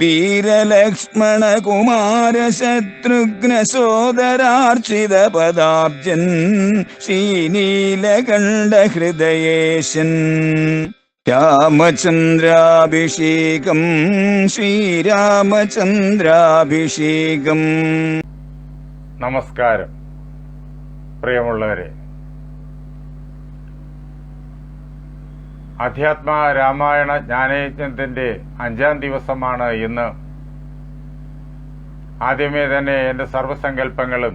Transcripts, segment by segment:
വീരലക്ഷ്മണ കുമാര ശത്രുഘ്ന സോദരാർച്ചിത പദാബ്ജൻ ശ്രീനീലകണ്ഠ ഹൃദയേശൻ രാമചന്ദ്രാഭിഷേകം ശ്രീരാമചന്ദ്രാഭിഷേകം. നമസ്കാരം. പ്രിയമുള്ളവരെ അധ്യാത്മ രാമായണ ജ്ഞാനയജ്ഞത്തിന്റെ അഞ്ചാം ദിവസമാണ് ഇന്ന്. ആദ്യമേ തന്നെ എന്റെ സർവസങ്കല്പങ്ങളും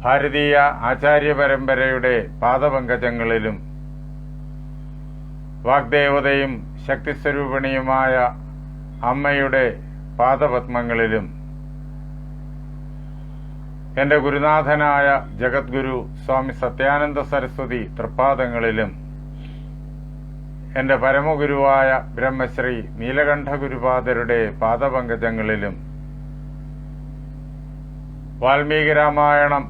ഭാരതീയ ആചാര്യ പരമ്പരയുടെ പാദപങ്കജങ്ങളിലും വാഗ്ദേവതയും ശക്തിസ്വരൂപിണിയുമായ അമ്മയുടെ പാദപത്മങ്ങളിലും എന്റെ ഗുരുനാഥനായ ജഗദ്ഗുരു സ്വാമി സത്യാനന്ദ സരസ്വതി തൃപ്പാദങ്ങളിലും എന്റെ പരമഗുരുവായ ബ്രഹ്മശ്രീ നീലകണ്ഠ ഗുരുപാദരുടെ പാദപങ്കജങ്ങളിലും വാൽമീകി രാമായണം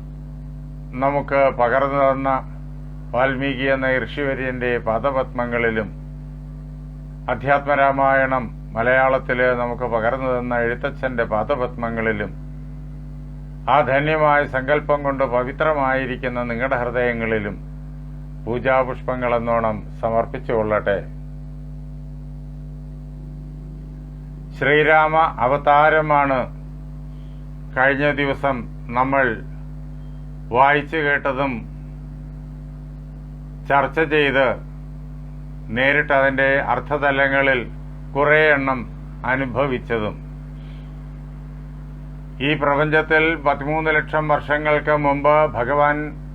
നമുക്ക് പകർന്നു തന്ന വാൽമീകി എന്ന ഋഷിവര്യന്റെ പാദപത്മങ്ങളിലും അധ്യാത്മരാമായണം മലയാളത്തിൽ നമുക്ക് പകർന്നു തന്ന എഴുത്തച്ഛന്റെ പാദപത്മങ്ങളിലും ആ ധന്യമായ സങ്കല്പം കൊണ്ട് പവിത്രമായിരിക്കുന്ന നിങ്ങളുടെ ഹൃദയങ്ങളിലും പൂജാപുഷ്പങ്ങൾ എന്നോണം സമർപ്പിച്ചുകൊള്ളട്ടെ. ശ്രീരാമ അവതാരമാണ്. കഴിഞ്ഞ ദിവസം നമ്മൾ വായിച്ചു കേട്ടതും ചർച്ച ചെയ്ത് നേരിട്ട് അതിന്റെ അർത്ഥതലങ്ങളിൽ കുറേ എണ്ണം അനുഭവിച്ചതും. ഈ പ്രപഞ്ചത്തിൽ പതിമൂന്ന് ലക്ഷം വർഷങ്ങൾക്ക് മുമ്പ് ഭഗവാൻ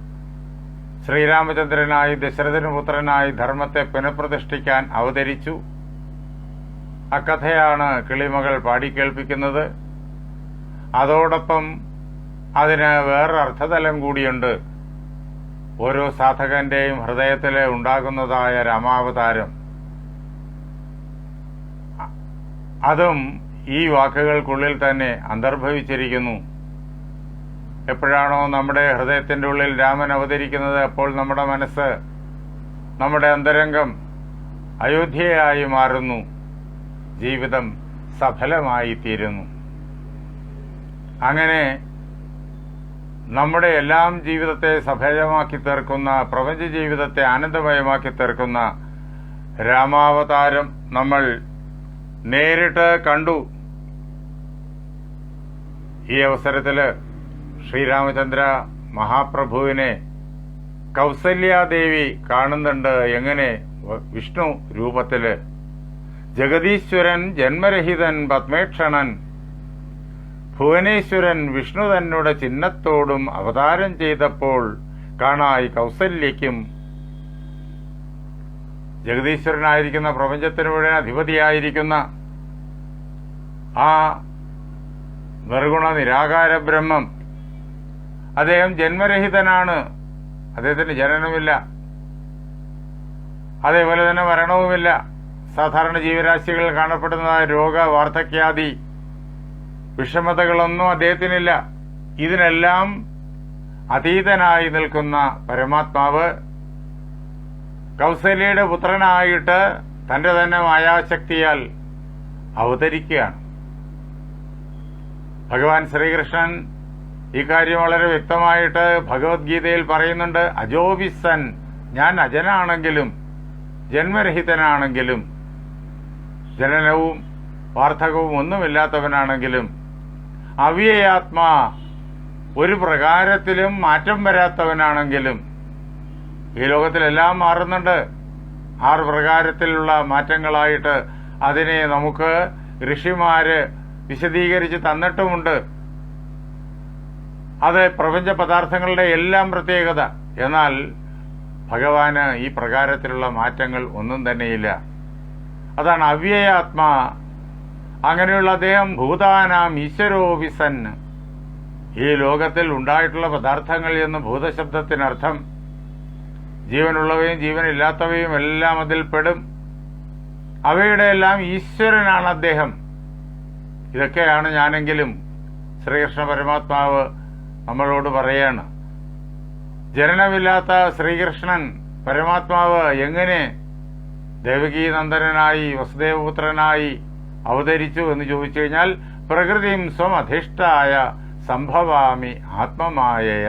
ശ്രീരാമചന്ദ്രനായി ദശരഥന് പുത്രനായി ധർമ്മത്തെ പുനഃപ്രതിഷ്ഠിക്കാൻ അവതരിച്ചു. അക്കഥയാണ് കിളിമകൾ പാടിക്കേൾപ്പിക്കുന്നത് അതോടൊപ്പം അതിന് വേറൊരു അർത്ഥതലം കൂടിയുണ്ട്. ഓരോ സാധകന്റെയും ഹൃദയത്തിൽ ഉണ്ടാകുന്നതായ രാമാവതാരം. അതും ഈ വാക്കുകൾക്കുള്ളിൽ തന്നെ അന്തർഭവിച്ചിരിക്കുന്നു. എപ്പോഴാണോ നമ്മുടെ ഹൃദയത്തിന്റെ ഉള്ളിൽ രാമൻ അവതരിക്കുന്നത് അപ്പോൾ നമ്മുടെ മനസ്സ് നമ്മുടെ അന്തരംഗം അയോധ്യയായി മാറുന്നു. ജീവിതം സഫലമായി തീരുന്നു. അങ്ങനെ നമ്മുടെ എല്ലാം ജീവിതത്തെ സഫലമാക്കി തീർക്കുന്ന പ്രപഞ്ച ജീവിതത്തെ ആനന്ദമയമാക്കി തീർക്കുന്ന രാമാവതാരം നമ്മൾ നേരിട്ട് കണ്ടു. ഈ അവസരത്തിൽ ശ്രീരാമചന്ദ്ര മഹാപ്രഭുവിനെ കൗസല്യാദേവി കാണുന്നുണ്ട് എങ്ങനെ? വിഷ്ണു രൂപത്തിൽ. ജഗദീശ്വരൻ ജന്മരഹിതൻ പത്മേക്ഷണൻ. ഭുവനേശ്വരൻ വിഷ്ണു തന്നെ ചിഹ്നത്തോടും അവതാരം ചെയ്തപ്പോൾ കാണായി കൗസല്യക്കും ജഗദീശ്വരനായിരിക്കുന്ന പ്രപഞ്ചത്തിന് മുഴുവൻ അധിപതിയായിരിക്കുന്ന ആ നിർഗുണ നിരാകാര ബ്രഹ്മം അദ്ദേഹം ജന്മരഹിതനാണ്. അദ്ദേഹത്തിന് ജനനമില്ല അതേപോലെ തന്നെ മരണവുമില്ല. സാധാരണ ജീവരാശികളിൽ കാണപ്പെടുന്ന രോഗ വാർദ്ധക്യാദി വിഷമതകളൊന്നും അദ്ദേഹത്തിനില്ല. ഇതിനെല്ലാം അതീതനായി നിൽക്കുന്ന പരമാത്മാവ് കൗസല്യയുടെ പുത്രനായിട്ട് തന്റെ തന്നെ മായാശക്തിയാൽ അവതരിക്കുകയാണ്. ഭഗവാൻ ശ്രീകൃഷ്ണൻ ഇക്കാര്യം വളരെ വ്യക്തമായിട്ട് ഭഗവത്ഗീതയിൽ പറയുന്നുണ്ട്. അജോബിസൻ ഞാൻ അജനാണെങ്കിലും ജന്മരഹിതനാണെങ്കിലും ജനനവും വാർദ്ധകവും ഒന്നുമില്ലാത്തവനാണെങ്കിലും അവ്യയാത്മാ ഒരു പ്രകാരത്തിലും മാറ്റം വരാത്തവനാണെങ്കിലും ഈ ലോകത്തിലെല്ലാം മാറുന്നുണ്ട്. ആറ് പ്രകാരത്തിലുള്ള മാറ്റങ്ങളായിട്ട് അതിനെ നമുക്ക് ഋഷിമാര് വിശദീകരിച്ച് തന്നിട്ടുമുണ്ട്. അത് പ്രപഞ്ച പദാർത്ഥങ്ങളുടെ എല്ലാം പ്രത്യേകത. എന്നാൽ ഭഗവാന് ഈ പ്രകാരത്തിലുള്ള മാറ്റങ്ങൾ ഒന്നും തന്നെയില്ല. അതാണ് അവ്യയാത്മാ. അങ്ങനെയുള്ള അദ്ദേഹം ഭൂതാനാം ഈശ്വരോപിസൻ ഈ ലോകത്തിൽ ഉണ്ടായിട്ടുള്ള പദാർത്ഥങ്ങൾ എന്ന് ഭൂതശബ്ദത്തിനർത്ഥം ജീവനുള്ളവയും ജീവനില്ലാത്തവയും എല്ലാം അതിൽ പെടും. അവയുടെ എല്ലാം ഈശ്വരനാണ് അദ്ദേഹം. ഇതൊക്കെയാണ് ഞാനെങ്കിലും ശ്രീകൃഷ്ണ പരമാത്മാവ് നമ്മളോട് പറയാണ് ജനനമില്ലാത്ത ശ്രീകൃഷ്ണൻ പരമാത്മാവ് എങ്ങനെ ദേവകീനന്ദനായി വസുദേവപുത്രനായി അവതരിച്ചു എന്ന് ചോദിച്ചു കഴിഞ്ഞാൽ പ്രകൃതിയും സ്വമധിഷ്ഠായ സംഭവാമി ആത്മമായയ.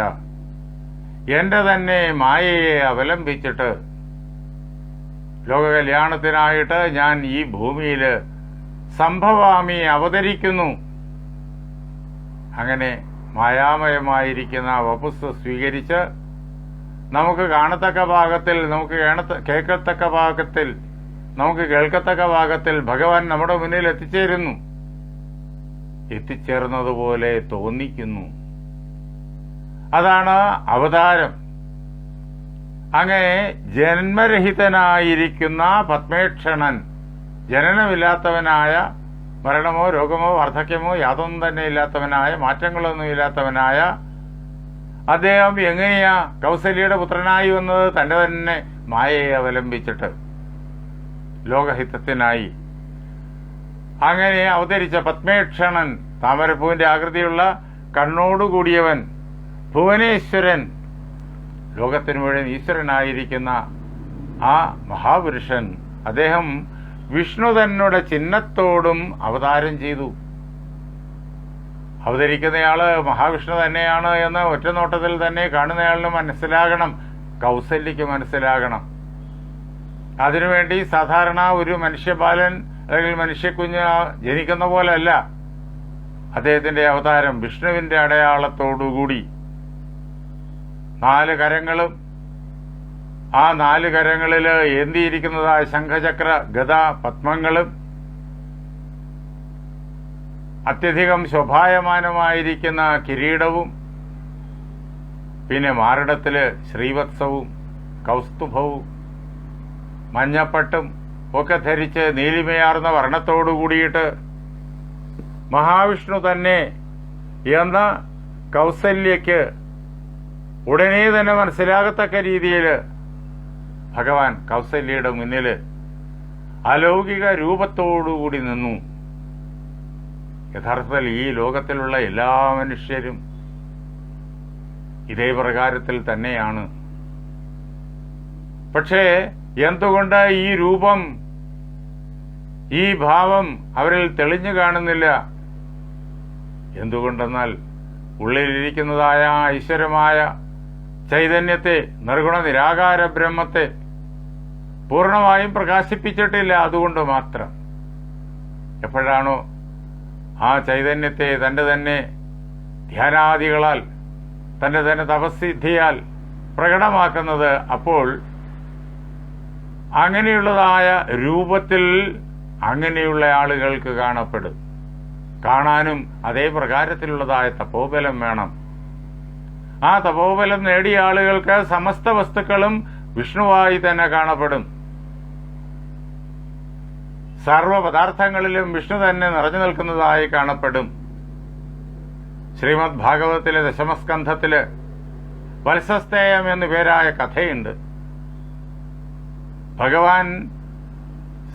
എന്റെ തന്നെ മായയെ അവലംബിച്ചിട്ട് ലോകകല്യാണത്തിനായിട്ട് ഞാൻ ഈ ഭൂമിയിൽ സംഭവാമി അവതരിക്കുന്നു. അങ്ങനെ മായാമയമായിരിക്കുന്ന വപുസ് സ്വീകരിച്ച് നമുക്ക് കാണത്തക്ക ഭാഗത്തിൽ നമുക്ക് കേൾക്കത്തക്ക ഭാഗത്തിൽ നമുക്ക് കേൾക്കത്തക്ക ഭാഗത്തിൽ ഭഗവാൻ നമ്മുടെ മുന്നിൽ എത്തിച്ചേരുന്നു. എത്തിച്ചേർന്നതുപോലെ തോന്നിക്കുന്നു. അതാണ് അവതാരം. അങ്ങനെ ജന്മരഹിതനായിരിക്കുന്ന പത്മേക്ഷണൻ ജനനമില്ലാത്തവനായ മരണമോ രോഗമോ വാർദ്ധക്യമോ യാതൊന്നും തന്നെ ഇല്ലാത്തവനായ മാറ്റങ്ങളൊന്നും ഇല്ലാത്തവനായ അദ്ദേഹം എങ്ങനെയാ കൗസല്യയുടെ പുത്രനായി വന്നത്? തന്റെ തന്നെ മായയെ അവലംബിച്ചിട്ട് ലോകഹിതത്തിനായി. അങ്ങനെ അവതരിച്ച പത്മേക്ഷണൻ താമരപ്പൂവിന്റെ ആകൃതിയുള്ള കണ്ണോടുകൂടിയവൻ ഭുവനേശ്വരൻ ലോകത്തിന് മുഴുവൻ ഈശ്വരനായിരിക്കുന്ന ആ മഹാപുരുഷൻ അദ്ദേഹം വിഷ്ണു തന്നുടെ ചിഹ്നത്തോടും അവതാരം ചെയ്തു. അവതരിക്കുന്നയാൾ മഹാവിഷ്ണു തന്നെയാണ് എന്ന് ഒറ്റനോട്ടത്തിൽ തന്നെ കാണുന്നയാളിന് മനസ്സിലാകണം കൗസല്യക്ക് മനസ്സിലാകണം. അതിനുവേണ്ടി സാധാരണ ഒരു മനുഷ്യപാലൻ അല്ലെങ്കിൽ മനുഷ്യക്കുഞ്ഞ് ജനിക്കുന്ന പോലെയല്ല അദ്ദേഹത്തിന്റെ അവതാരം വിഷ്ണുവിന്റെ അടയാളത്തോടുകൂടി. നാല് കരങ്ങളും ആ നാല് കരങ്ങളിൽ ഏന്തിയിരിക്കുന്നതായ ശംഖചക്ര ഗത പത്മങ്ങളും അത്യധികം ശോഭായമാനമായിരിക്കുന്ന കിരീടവും പിന്നെ മാറിടത്തിൽ ശ്രീവത്സവും കൗസ്തുഭവും മഞ്ഞപ്പട്ടും ഒക്കെ ധരിച്ച് നീലിമയാർന്ന വർണത്തോടു കൂടിയിട്ട് മഹാവിഷ്ണു തന്നെ എന്ന കൗസല്യക്ക് ഉടനെ തന്നെ മനസ്സിലാകത്തക്ക രീതിയിൽ ഭഗവാൻ കൗസല്യയുടെ മുന്നിൽ അലൗകിക രൂപത്തോടുകൂടി നിന്നു. യഥാർത്ഥത്തിൽ ഈ ലോകത്തിലുള്ള എല്ലാ മനുഷ്യരും ഇതേ പ്രകാരത്തിൽ തന്നെയാണ്. പക്ഷേ എന്തുകൊണ്ട് ഈ രൂപം ഈ ഭാവം അവരിൽ തെളിഞ്ഞു കാണുന്നില്ല? എന്തുകൊണ്ടെന്നാൽ ഉള്ളിലിരിക്കുന്നതായ ഐശ്വരമായ ചൈതന്യത്തെ നിർഗുണ നിരാകാര ബ്രഹ്മത്തെ പൂർണമായും പ്രകാശിപ്പിച്ചിട്ടില്ല അതുകൊണ്ട് മാത്രം. എപ്പോഴാണോ ആ ചൈതന്യത്തെ തന്റെ തന്നെ ധ്യാനാദികളാൽ തന്റെ തന്നെ തപസ്സിദ്ധിയാൽ പ്രകടമാക്കുന്നത് അപ്പോൾ അങ്ങനെയുള്ളതായ രൂപത്തിൽ അങ്ങനെയുള്ള ആളുകൾക്ക് കാണപ്പെടും. കാണാനും അതേ പ്രകാരത്തിലുള്ളതായ തപോബലം വേണം. ആ തപോബലം നേടിയ ആളുകൾക്ക് സമസ്ത വസ്തുക്കളും വിഷ്ണുവായി തന്നെ കാണപ്പെടും. സർവ പദാർത്ഥങ്ങളിലും വിഷ്ണു തന്നെ നിറഞ്ഞു നിൽക്കുന്നതായി കാണപ്പെടും. ശ്രീമദ് ഭാഗവതത്തിലെ ദശമസ്കന്ധത്തിൽ വത്സസ്തേയം എന്നു പേരായ കഥയുണ്ട്. ഭഗവാൻ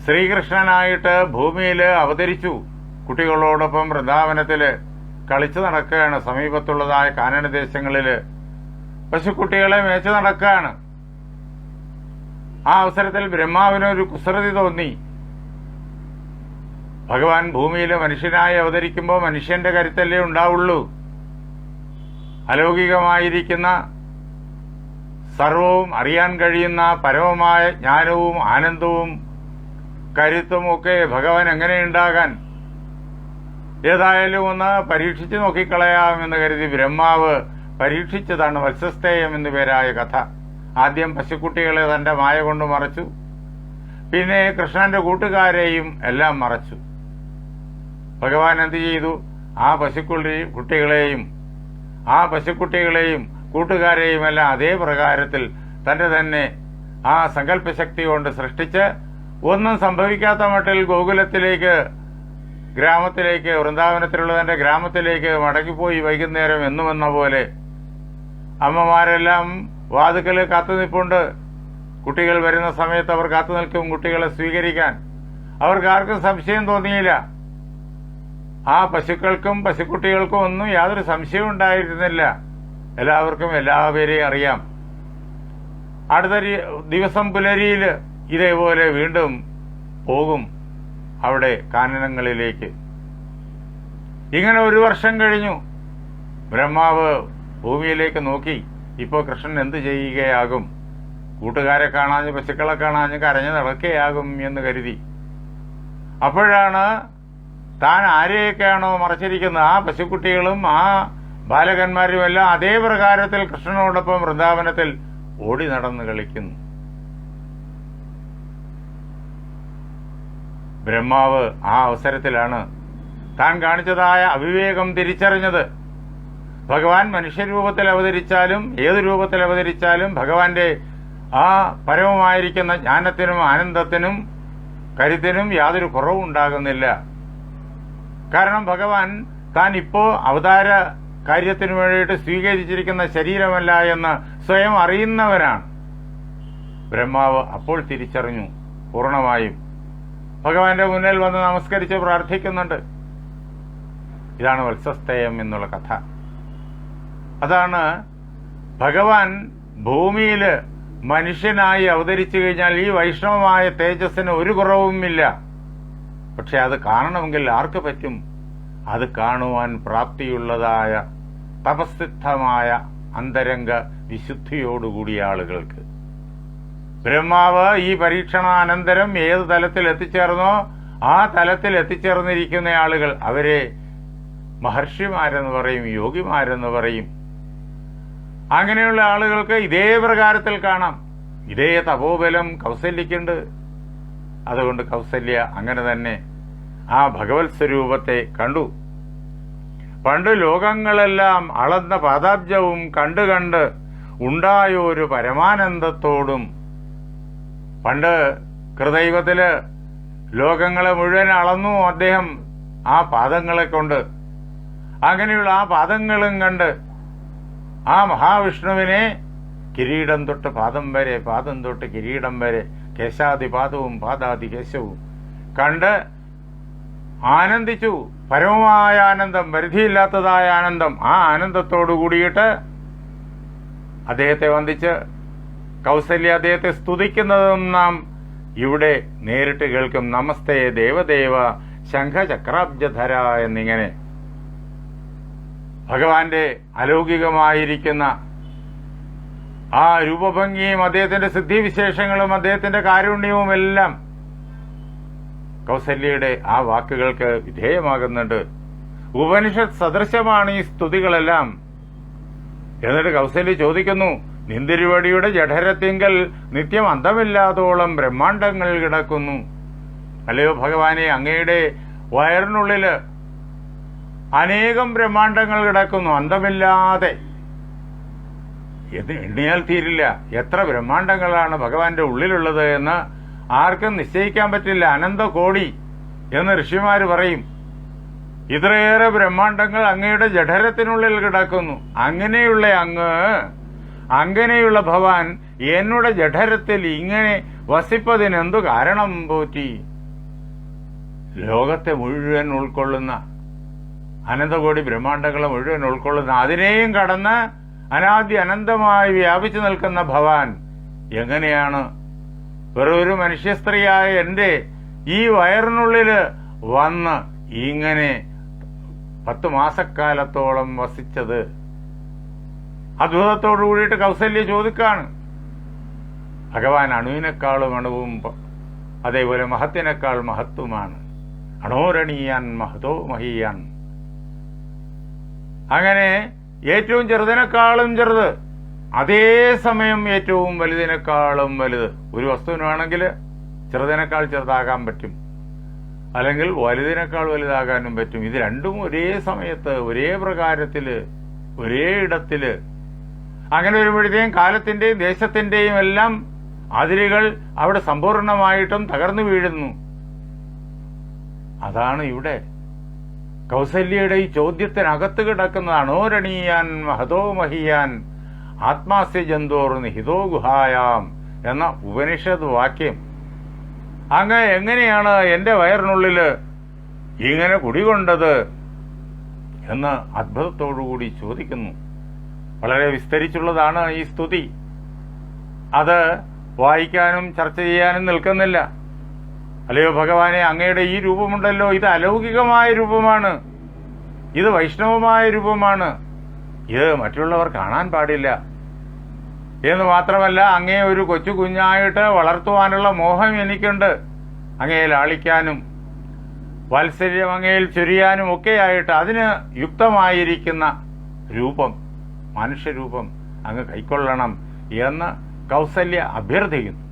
ശ്രീകൃഷ്ണനായിട്ട് ഭൂമിയിൽ അവതരിച്ചു. കുട്ടികളോടൊപ്പം വൃന്ദാവനത്തിൽ കളിച്ചു നടക്കുകയാണ്. സമീപത്തുള്ളതായ കാനന ദേശങ്ങളിൽ പശുക്കുട്ടികളെ മേച്ചു നടക്കുകയാണ്. ആ അവസരത്തിൽ ബ്രഹ്മാവിനൊരു കുസൃതി തോന്നി. ഭഗവാൻ ഭൂമിയിൽ മനുഷ്യനായി അവതരിക്കുമ്പോൾ മനുഷ്യന്റെ കരുത്തല്ലേ ഉണ്ടാവുള്ളൂ. അലൗകികമായിരിക്കുന്ന സർവവും അറിയാൻ കഴിയുന്ന പരമമായ ജ്ഞാനവും ആനന്ദവും കരുത്തും ഒക്കെ ഭഗവാൻ എങ്ങനെയുണ്ടാകാൻ ഏതായാലും ഒന്ന് പരീക്ഷിച്ചു നോക്കിക്കളയാമെന്ന് കരുതി ബ്രഹ്മാവ് പരീക്ഷിച്ചതാണ് വത്സസ്തേയം എന്നു പേരായ കഥ. ആദ്യം പശുക്കുട്ടികളെ തന്റെ മായ കൊണ്ട് മറച്ചു. പിന്നെ കൃഷ്ണന്റെ കൂട്ടുകാരെയും എല്ലാം മറച്ചു. ഭഗവാൻ എന്ത് ചെയ്തു? ആ പശുക്കുട്ടി കുട്ടികളെയും ആ പശുക്കുട്ടികളെയും കൂട്ടുകാരെയും എല്ലാം അതേ പ്രകാരത്തിൽ തന്റെ തന്നെ ആ സങ്കല്പശക്തി കൊണ്ട് സൃഷ്ടിച്ച് ഒന്നും സംഭവിക്കാത്ത മട്ടിൽ ഗോകുലത്തിലേക്ക് ഗ്രാമത്തിലേക്ക് വൃന്ദാവനത്തിലുള്ള തന്റെ ഗ്രാമത്തിലേക്ക് മടങ്ങിപ്പോയി വൈകുന്നേരം എന്നു വന്ന പോലെ അമ്മമാരെല്ലാം വാതുക്കൽ കാത്തു നിൽപ്പുണ്ട് കുട്ടികൾ വരുന്ന സമയത്ത് അവർ കാത്തു നിൽക്കും കുട്ടികളെ സ്വീകരിക്കാൻ. അവർക്ക് ആർക്കും സംശയം തോന്നിയില്ല. ആ പശുക്കൾക്കും പശുക്കുട്ടികൾക്കും ഒന്നും യാതൊരു സംശയവും ഉണ്ടായിരുന്നില്ല. എല്ലാവർക്കും എല്ലാവരെയും അറിയാം. അടുത്ത ദിവസം പുലരിയിൽ ഇതേപോലെ വീണ്ടും പോകും അവിടെ കാനനങ്ങളിലേക്ക്. ഇങ്ങനെ ഒരു വർഷം കഴിഞ്ഞു. ബ്രഹ്മാവ് ഭൂമിയിലേക്ക് നോക്കി. ഇപ്പോൾ കൃഷ്ണൻ എന്ത് ചെയ്യുകയാകും? കൂട്ടുകാരെ കാണാഞ്ഞ് പശുക്കളെ കാണാഞ്ഞ് കരഞ്ഞ് നടക്കുകയാകും എന്ന് കരുതി. അപ്പോഴാണ് താൻ ആരെയൊക്കെയാണോ മറച്ചിരിക്കുന്നത്? ആ പശുക്കുട്ടികളും ആ ബാലകന്മാരും എല്ലാം അതേ പ്രകാരത്തിൽ കൃഷ്ണനോടൊപ്പം വൃന്ദാവനത്തിൽ ഓടി നടന്ന് കളിക്കുന്നു. ബ്രഹ്മാവ് ആ അവസരത്തിലാണ് താൻ കാണിച്ചതായ അവിവേകം തിരിച്ചറിഞ്ഞത്. ഭഗവാൻ മനുഷ്യരൂപത്തിൽ അവതരിച്ചാലും ഏത് രൂപത്തിൽ അവതരിച്ചാലും ഭഗവാന്റെ ആ പരമമായിരിക്കുന്ന ജ്ഞാനത്തിനും ആനന്ദത്തിനും കരുത്തിനും യാതൊരു കുറവും ഉണ്ടാകുന്നില്ല കാരണം ഭഗവാൻ താൻ ഇപ്പോ അവതാര കാര്യത്തിന് വേണ്ടിയിട്ട് സ്വീകരിച്ചിരിക്കുന്ന ശരീരമല്ല എന്ന് സ്വയം അറിയുന്നവനാണ്. ബ്രഹ്മാവ് അപ്പോൾ തിരിച്ചറിഞ്ഞു പൂർണമായും ഭഗവാന്റെ മുന്നിൽ വന്ന് നമസ്കരിച്ച് പ്രാർത്ഥിക്കുന്നുണ്ട്. ഇതാണ് വത്സസ്തയം എന്നുള്ള കഥ. അതാണ് ഭഗവാൻ ഭൂമിയിൽ മനുഷ്യനായി അവതരിച്ചു കഴിഞ്ഞാൽ ഈ വൈഷ്ണവമായ തേജസ്സിന് ഒരു കുറവുമില്ല. പക്ഷെ അത് കാണണമെങ്കിൽ ആർക്ക് പറ്റും? അത് കാണുവാൻ പ്രാപ്തിയുള്ളതായ തപസിദ്ധമായ അന്തരംഗ വിശുദ്ധിയോടുകൂടിയ ആളുകൾക്ക്. ബ്രഹ്മാവ് ഈ പരീക്ഷണാനന്തരം ഏത് തലത്തിൽ എത്തിച്ചേർന്നോ ആ തലത്തിൽ എത്തിച്ചേർന്നിരിക്കുന്ന ആളുകൾ അവരെ മഹർഷിമാരെന്ന് പറയും യോഗിമാരെന്ന് പറയും. അങ്ങനെയുള്ള ആളുകൾക്ക് ഇതേ പ്രകാരത്തിൽ കാണാം. ഇതേ തപോബലം കൗസല്യക്കുണ്ട് അതുകൊണ്ട് കൗസല്യ അങ്ങനെ തന്നെ ആ ഭഗവത് സ്വരൂപത്തെ കണ്ടു. പണ്ട് ലോകങ്ങളെല്ലാം അളന്ന പാദാബ്ജവും കണ്ടു കണ്ട് ഉണ്ടായൊരു പരമാനന്ദത്തോടും പണ്ട് കൃതൈവത്തിൽ ലോകങ്ങളെ മുഴുവൻ അളന്നു അദ്ദേഹം ആ പാദങ്ങളെ കൊണ്ട്. അങ്ങനെയുള്ള ആ പാദങ്ങളും കണ്ട് ആ മഹാവിഷ്ണുവിനെ കിരീടം തൊട്ട് പാദം വരെ പാദം തൊട്ട് കിരീടം വരെ കേശാദി പാദവും പാദാദി കേശവും കണ്ട് ആനന്ദിച്ചു. പരമമായ ആനന്ദം പരിധിയില്ലാത്തതായ ആനന്ദം. ആ ആനന്ദത്തോടു കൂടിയിട്ട് അദ്ദേഹത്തെ വന്ദിച്ച് കൗസല്യ അദ്ദേഹത്തെ സ്തുതിക്കുന്നതും നാം ഇവിടെ നേരിട്ട് കേൾക്കും. നമസ്തേ ദേവദേവ ശംഖചക്രാബ്ജധര എന്നിങ്ങനെ. ഭഗവാന്റെ അലൗകികമായിരിക്കുന്ന ആ രൂപഭംഗിയും അദ്ദേഹത്തിന്റെ സിദ്ധിവിശേഷങ്ങളും അദ്ദേഹത്തിന്റെ കാരുണ്യവും എല്ലാം കൗസല്യയുടെ ആ വാക്കുകൾക്ക് വിധേയമാകുന്നുണ്ട്. ഉപനിഷത് സദൃശമാണ് ഈ സ്തുതികളെല്ലാം. എന്നിട്ട് കൗസല്യ ചോദിക്കുന്നു നിന്തിരുവടിയുടെ ജഠരത്തിങ്കൽ നിത്യം അന്തമില്ലാതോളം ബ്രഹ്മാണ്ടങ്ങൾ കിടക്കുന്നു. അല്ലയോ ഭഗവാനെ അങ്ങയുടെ വയറിനുള്ളിൽ അനേകം ബ്രഹ്മാണ്ടങ്ങൾ കിടക്കുന്നു. അന്തമില്ലാതെ. എണ്ണിയാൽ തീരില്ല. എത്ര ബ്രഹ്മാണ്ടങ്ങളാണ് ഭഗവാന്റെ ഉള്ളിലുള്ളത് എന്ന് ആർക്കും നിശ്ചയിക്കാൻ പറ്റില്ല. അനന്ത കോടി എന്ന് ഋഷിമാർ പറയും. ഇത്രയേറെ ബ്രഹ്മാണ്ടങ്ങൾ അങ്ങയുടെ ജഠരത്തിനുള്ളിൽ കിടക്കുന്നു. അങ്ങനെയുള്ള അങ്ങ് അങ്ങനെയുള്ള ഭവാൻ എന്നുടെ ജഠരത്തിൽ ഇങ്ങനെ വസിപ്പതിന് എന്തു കാരണം പോറ്റി? ലോകത്തെ മുഴുവൻ ഉൾക്കൊള്ളുന്ന അനന്തകോടി ബ്രഹ്മാണ്ടങ്ങളെ മുഴുവൻ ഉൾക്കൊള്ളുന്ന അതിനെയും കടന്ന് അനാദി അനന്തമായി വ്യാപിച്ചു നിൽക്കുന്ന ഭവാൻ എങ്ങനെയാണ് വെറൊരു മനുഷ്യ സ്ത്രീയായ എന്റെ ഈ വയറിനുള്ളിൽ വന്ന് ഇങ്ങനെ പത്ത് മാസക്കാലത്തോളം വസിച്ചത്. അത്ഭുതത്തോടു കൂടിയിട്ട് കൗസല്യ ചോദിക്കാണ്. ഭഗവാൻ അണുവിനേക്കാളും അണുവും അതേപോലെ മഹത്തിനേക്കാൾ മഹത്വമാണ്. അണോരണീയാൻ മഹതോ മഹീയാൻ. അങ്ങനെ ഏറ്റവും ചെറുതിനേക്കാളും ചെറുത് അതേ സമയം ഏറ്റവും വലുതിനേക്കാളും വലുത്. ഒരു വസ്തുവിനാണെങ്കിൽ ചെറുതിനേക്കാൾ ചെറുതാകാൻ പറ്റും. അല്ലെങ്കിൽ വലുതിനേക്കാൾ വലുതാകാനും പറ്റും. ഇത് രണ്ടും ഒരേ സമയത്ത് ഒരേ പ്രകാരത്തിൽ ഒരേ ഇടത്തിൽ അങ്ങനെ വരുമ്പോഴത്തേക്കും കാലത്തിന്റെയും ദേശത്തിന്റെയും എല്ലാം അതിരുകൾ അവിടെ സമ്പൂർണമായിട്ടും തകർന്നു വീഴുന്നു. അതാണ് ഇവിടെ. കൗസല്യയുടെ ഈ ചോദ്യത്തിനകത്ത് കിടക്കുന്നത് അണോരണീയാൻ മഹതോ മഹിയാൻ ആത്മാസ്യ ജന്തോറിന് ഹിതോ ഗുഹായാം എന്ന ഉപനിഷത് വാക്യം. അങ്ങ് എങ്ങനെയാണ് എന്റെ വയറിനുള്ളിൽ ഇങ്ങനെ കുടികൊണ്ടത് എന്ന് അത്ഭുതത്തോടുകൂടി ചോദിക്കുന്നു. വളരെ വിസ്തരിച്ചുള്ളതാണ് ഈ സ്തുതി. അത് വായിക്കാനും ചർച്ച ചെയ്യാനും നിൽക്കുന്നില്ല. അല്ലയോ ഭഗവാനെ അങ്ങയുടെ ഈ രൂപമുണ്ടല്ലോ. ഇത് അലൗകികമായ രൂപമാണ്. ഇത് വൈഷ്ണവമായ രൂപമാണ്. ഇത് മറ്റുള്ളവർ കാണാൻ പാടില്ല. എന്ന് മാത്രമല്ല അങ്ങേ ഒരു കൊച്ചു കുഞ്ഞായിട്ട് വളർത്തുവാനുള്ള മോഹം എനിക്കുണ്ട്. അങ്ങയെ ലാളിക്കാനും വാത്സല്യം അങ്ങയിൽ ചൊരിയാനും ഒക്കെയായിട്ട് അതിന് യുക്തമായിരിക്കുന്ന രൂപം മനുഷ്യരൂപം അങ്ങ് കൈക്കൊള്ളണം എന്ന് കൗസല്യ അഭ്യർത്ഥിക്കുന്നു.